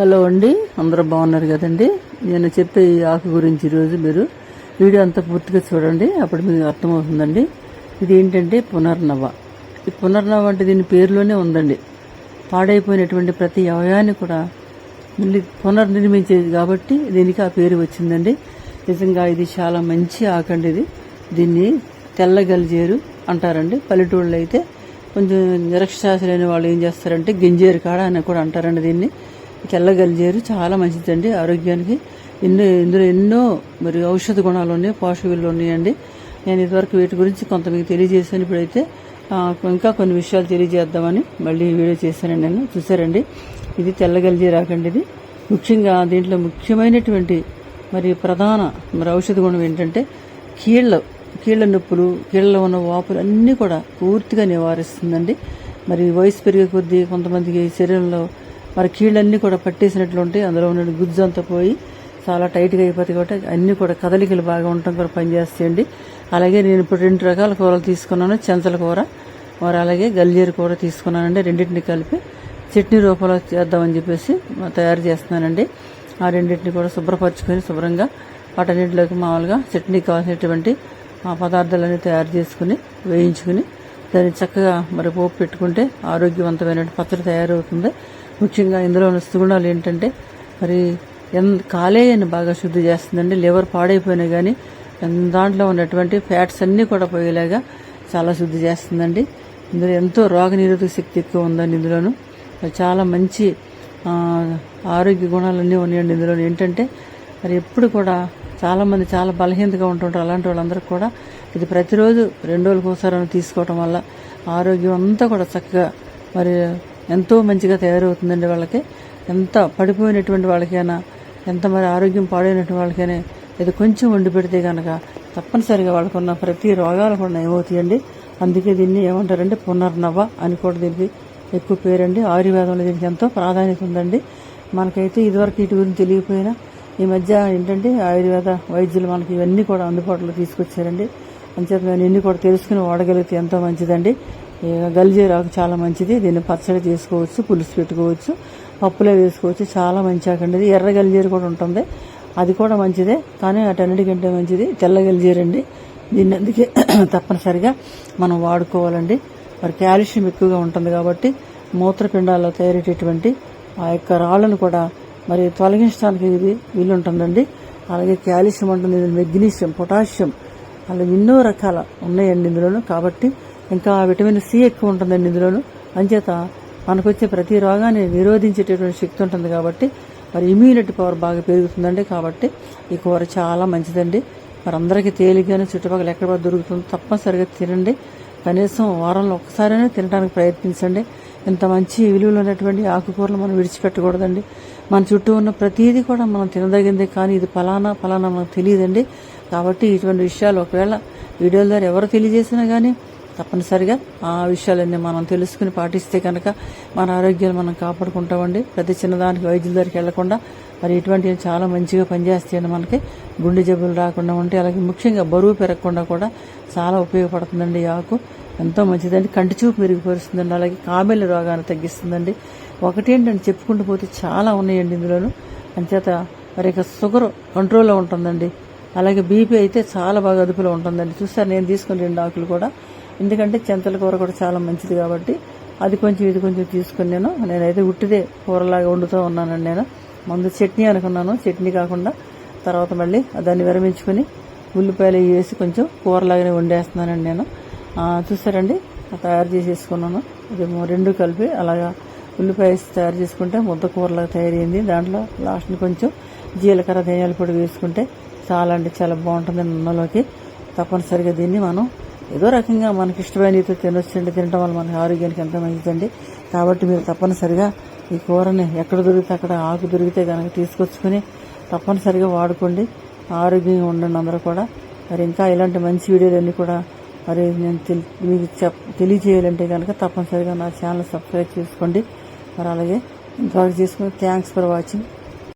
Hello అండి. అందరూ బాగున్నారు కదండి. నేను చెప్పే ఈ ఆకు గురించి ఈరోజు మీరు వీడియో అంతా పూర్తిగా చూడండి. అప్పుడు మీకు అర్థమవుతుందండి. ఇది ఏంటంటే పునర్నవ. ఈ పునర్నవ అంటే దీని పేరులోనే ఉందండి. పాడైపోయినటువంటి ప్రతి అవయాన్ని కూడా మళ్ళీ పునర్నిర్మించేది కాబట్టి దీనికి ఆ పేరు వచ్చిందండి. నిజంగా ఇది చాలా మంచి ఆకండి ఇది. దీన్ని తెల్లగలిజేరు అంటారండి. పల్లెటూళ్ళు అయితే కొంచెం నిరక్షరాస్యులైన వాళ్ళు ఏం చేస్తారంటే గింజేరు కాడ అని కూడా అంటారండి దీన్ని. తెల్ల చాలా మంచిదండి ఆరోగ్యానికి. ఎన్నో ఇందులో ఎన్నో మరి ఔషధ గుణాలు ఉన్నాయి పోషక విలువలు ఉన్నాయండి. నేను ఇదివరకు వీటి గురించి కొంత మీకు తెలియజేశాను. ఇప్పుడైతే ఇంకా కొన్ని విషయాలు తెలియజేద్దామని మళ్ళీ వీడియో చేశానండి నేను. చూసారండి ఇది తెల్ల రాకండి ఇది. ముఖ్యంగా దీంట్లో ముఖ్యమైనటువంటి మరి ప్రధాన మరి ఔషధ గుణం ఏంటంటే కీళ్ళ కీళ్ళ నొప్పులు కీళ్ళలో ఉన్న వాపులు అన్నీ కూడా పూర్తిగా నివారిస్తుందండి. మరి వయసు పెరిగే కొద్దీ కొంతమందికి శరీరంలో మరి కీళ్ళన్నీ కూడా పట్టేసినట్లు ఉంటాయి అందులో ఉన్న గుజ్జు అంతా పోయి చాలా టైట్గా అయిపోతుంది కాబట్టి అన్నీ కూడా కదలికలు బాగా ఉండటం కూడా పనిచేస్తాయండి. అలాగే నేను ఇప్పుడు రెండు రకాల కూరలు తీసుకున్నాను. చెంచల కూర మరి అలాగే గల్జీర కూర తీసుకున్నానండి. రెండింటిని కలిపి చట్నీ రూపంలో చేద్దామని చెప్పేసి తయారు చేస్తున్నానండి. ఆ రెండింటిని కూడా శుభ్రపరచుకొని శుభ్రంగా వాటన్నింటిలోకి మామూలుగా చట్నీ కావాల్సినటువంటి ఆ పదార్థాలన్నీ తయారు చేసుకుని వేయించుకుని దాన్ని చక్కగా మరి పోపు పెట్టుకుంటే ఆరోగ్యవంతమైన పచ్చడి తయారవుతుంది. ముఖ్యంగా ఇందులో ఉన్న సుగుణాలు ఏంటంటే మరి ఎన్ కాలేయాన్ని బాగా శుద్ధి చేస్తుందండి లివర్ పాడైపోయినా కానీ దాంట్లో ఉన్నటువంటి ఫ్యాట్స్ అన్నీ కూడా పోయేలాగా చాలా శుద్ధి చేస్తుందండి. ఇందులో ఎంతో రోగనిరోధక శక్తి ఎక్కువ ఉందండి ఇందులోను. చాలా మంచి ఆరోగ్య గుణాలన్నీ ఉన్నాయండి ఇందులో ఏంటంటే మరి ఎప్పుడు కూడా చాలామంది చాలా బలహీనతగా ఉంటుంటారు. అలాంటి వాళ్ళందరూ కూడా ఇది ప్రతిరోజు రెండు రోజులకు ఒకసారి తీసుకోవటం వల్ల ఆరోగ్యం అంతా కూడా చక్కగా మరి ఎంతో మంచిగా తయారవుతుందండి వాళ్ళకి. ఎంత పడిపోయినటువంటి వాళ్ళకైనా ఎంత మరి ఆరోగ్యం పాడైనటువంటి వాళ్ళకైనా ఇది కొంచెం వండి పెడితే కనుక తప్పనిసరిగా వాళ్ళకున్న ప్రతి రోగాలు కూడా నయమవుతాయండి. అందుకే దీన్ని ఏమంటారంటే పునర్నవ అని కూడా దీనికి ఎక్కువ పేరండి. ఆయుర్వేదంలో దీనికి ఎంతో ప్రాధాన్యత ఉందండి. మనకైతే ఇదివరకు ఇటు గురించి తెలియకపోయినా ఈ మధ్య ఏంటంటే ఆయుర్వేద వైద్యులు మనకి ఇవన్నీ కూడా అందుబాటులో తీసుకొచ్చారండి. అంచేత నేను ఇన్ని కూడా తెలుసుకుని వాడగలిగితే ఎంతో మంచిదండి. ఈ చాలా మంచిది. దీన్ని పచ్చడి చేసుకోవచ్చు పులుసు పెట్టుకోవచ్చు పప్పులో వేసుకోవచ్చు. చాలా మంచి ఆకండి ఎర్ర గల్జీరు కూడా ఉంటుంది. అది కూడా మంచిదే. కానీ అటన్నిటికంటే మంచిది తెల్ల గలిజీరండి. దీన్ని అందుకే తప్పనిసరిగా మనం వాడుకోవాలండి. మరి కాల్షియం ఎక్కువగా ఉంటుంది కాబట్టి మూత్రపిండాల్లో తయారయ్యేటటువంటి ఆ యొక్క రాళ్ళను కూడా మరి తొలగించడానికి ఇది వీలుంటుందండి. అలాగే కాల్షియం ఉంటుంది మెగ్నీషియం పొటాషియం అలా ఎన్నో రకాల ఉన్నాయండి ఇందులోను. కాబట్టి ఇంకా విటమిన్ సి ఎక్కువ ఉంటుందండి ఇందులోను. అంచేత మనకొచ్చే ప్రతి రోగాన్ని నిరోధించేటటువంటి శక్తి ఉంటుంది కాబట్టి మరి ఇమ్యూనిటీ పవర్ బాగా పెరుగుతుందండి కాబట్టి ఈ కూర చాలా మంచిదండి. మరి అందరికీ తేలిగ్గానే చుట్టుపక్కల ఎక్కడ దొరుకుతుందో తప్పనిసరిగా తినండి. కనీసం వారంలో ఒకసారైనా తినడానికి ప్రయత్నించండి. ఇంత మంచి విలువలు ఉన్నటువంటి ఆకుకూరలు మనం విడిచిపెట్టకూడదండి. మన చుట్టూ ఉన్న ప్రతిదీ కూడా మనం తినదగిందే కానీ ఇది ఫలానా ఫలానా మనకు తెలియదండి. కాబట్టి ఇటువంటి విషయాలు ఒకవేళ వీడియోల ద్వారా ఎవరు తెలియజేసినా కానీ తప్పనిసరిగా ఆ విషయాలన్నీ మనం తెలుసుకుని పాటిస్తే కనుక మన ఆరోగ్యాలు మనం కాపాడుకుంటామండి. ప్రతి చిన్నదానికి వైద్యుల దగ్గరికి వెళ్ళకుండా మరి ఇటువంటివి చాలా మంచిగా పనిచేస్తాయండి మనకి. గుండె జబ్బులు రాకుండా ఉంటే అలాగే ముఖ్యంగా బరువు పెరగకుండా కూడా చాలా ఉపయోగపడుతుందండి ఈ ఆకు. ఎంతో మంచిదండి. కంటి చూపు మెరుగుపరుస్తుందండి. అలాగే కామెల రోగాన్ని తగ్గిస్తుందండి. ఒకటి చెప్పుకుంటూ పోతే చాలా ఉన్నాయండి ఇందులోను. అంచేత మరి ఇక షుగర్ కంట్రోల్లో ఉంటుందండి. అలాగే బీపీ అయితే చాలా బాగా అదుపులో ఉంటుందండి. చూసారు నేను తీసుకుని రెండు ఆకులు కూడా. ఎందుకంటే చెంతల కూర కూడా చాలా మంచిది కాబట్టి అది కొంచెం ఇది కొంచెం తీసుకుని నేను నేనైతే ఉట్టిదే కూరలాగా వండుతూ ఉన్నానండి నేను. ముందు చట్నీ అనుకున్నాను చట్నీ కాకుండా తర్వాత మళ్ళీ దాన్ని విరమించుకొని ఉల్లిపాయలు వేసి కొంచెం కూరలాగానే వండేస్తున్నానండి నేను. చూసారండి? తయారు చేసేసుకున్నాను. ఇది రెండు కలిపి అలాగా ఉల్లిపాయ తయారు చేసుకుంటే ముద్ద కూరలాగా తయారైంది. దాంట్లో లాస్ట్ని కొంచెం జీలకర్ర ధనియాల పొడి వేసుకుంటే చాలా అంటే చాలా బాగుంటుంది అన్నంలోకి తప్పనిసరిగా దీన్ని మనం ఏదో రకంగా మనకి ఇష్టమైనది తినొచ్చండి తినడం వల్ల మనకి ఆరోగ్యానికి ఎంతో మంచిదండి. కాబట్టి మీరు తప్పనిసరిగా ఈ కూరని ఎక్కడ దొరికితే అక్కడ ఆకు దొరికితే కనుక తీసుకొచ్చుకొని తప్పనిసరిగా వాడుకోండి. ఆరోగ్యంగా ఉండండి అందరూ కూడా. మరి ఇంకా ఇలాంటి మంచి వీడియోలన్నీ కూడా మరి నేను తెలి మీకు చెప్ తెలియజేయాలంటే కనుక తప్పనిసరిగా నా ఛానల్ సబ్స్క్రైబ్ చేసుకోండి. మరి అలాగే ఇంతవరకు చేసుకుని థ్యాంక్స్ ఫర్ వాచింగ్.